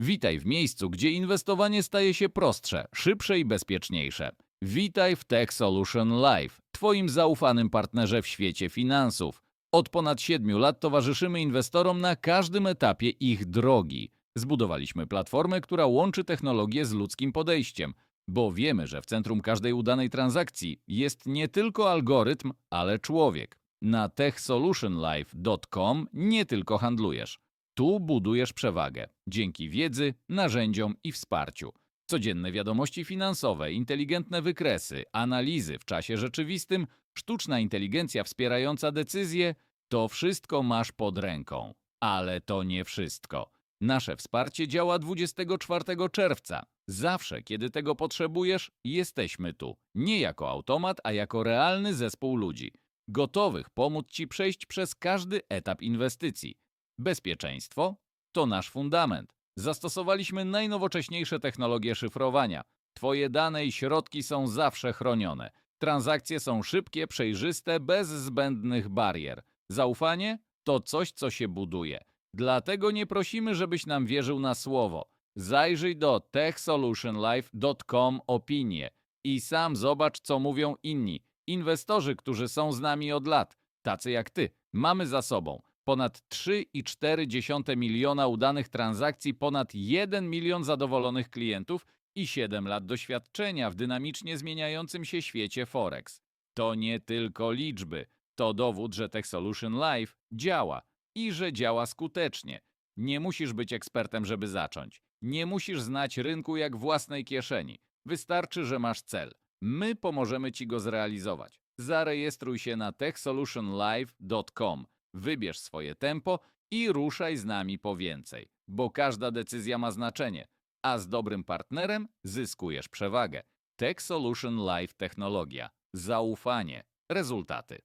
Witaj w miejscu, gdzie inwestowanie staje się prostsze, szybsze i bezpieczniejsze. Witaj w Tech Solution Live, Twoim zaufanym partnerze w świecie finansów. Od ponad 7 lat towarzyszymy inwestorom na każdym etapie ich drogi. Zbudowaliśmy platformę, która łączy technologię z ludzkim podejściem, bo wiemy, że w centrum każdej udanej transakcji jest nie tylko algorytm, ale człowiek. Na techsolutionlife.com nie tylko handlujesz. Tu budujesz przewagę dzięki wiedzy, narzędziom i wsparciu. Codzienne wiadomości finansowe, inteligentne wykresy, analizy w czasie rzeczywistym, sztuczna inteligencja wspierająca decyzje to wszystko masz pod ręką. Ale to nie wszystko. Nasze wsparcie działa 24 czerwca. Zawsze, kiedy tego potrzebujesz, jesteśmy tu. Nie jako automat, a jako realny zespół ludzi, gotowych pomóc Ci przejść przez każdy etap inwestycji. Bezpieczeństwo to nasz fundament. Zastosowaliśmy najnowocześniejsze technologie szyfrowania. Twoje dane i środki są zawsze chronione. Transakcje są szybkie, przejrzyste, bez zbędnych barier. Zaufanie to coś, co się buduje. Dlatego nie prosimy, żebyś nam wierzył na słowo. Zajrzyj do techsolutionlife.com opinie i sam zobacz, co mówią inni. Inwestorzy, którzy są z nami od lat, tacy jak ty. Mamy za sobą ponad 3,4 miliona udanych transakcji, ponad 1 milion zadowolonych klientów i 7 lat doświadczenia w dynamicznie zmieniającym się świecie Forex. To nie tylko liczby, to dowód, że Tech Solution Live działa i że działa skutecznie. Nie musisz być ekspertem, żeby zacząć. Nie musisz znać rynku jak własnej kieszeni. Wystarczy, że masz cel. My pomożemy Ci go zrealizować. Zarejestruj się na techsolutionlive.com. Wybierz swoje tempo i ruszaj z nami po więcej, bo każda decyzja ma znaczenie, a z dobrym partnerem zyskujesz przewagę. Tech Solution Live Technologia. Zaufanie. Rezultaty.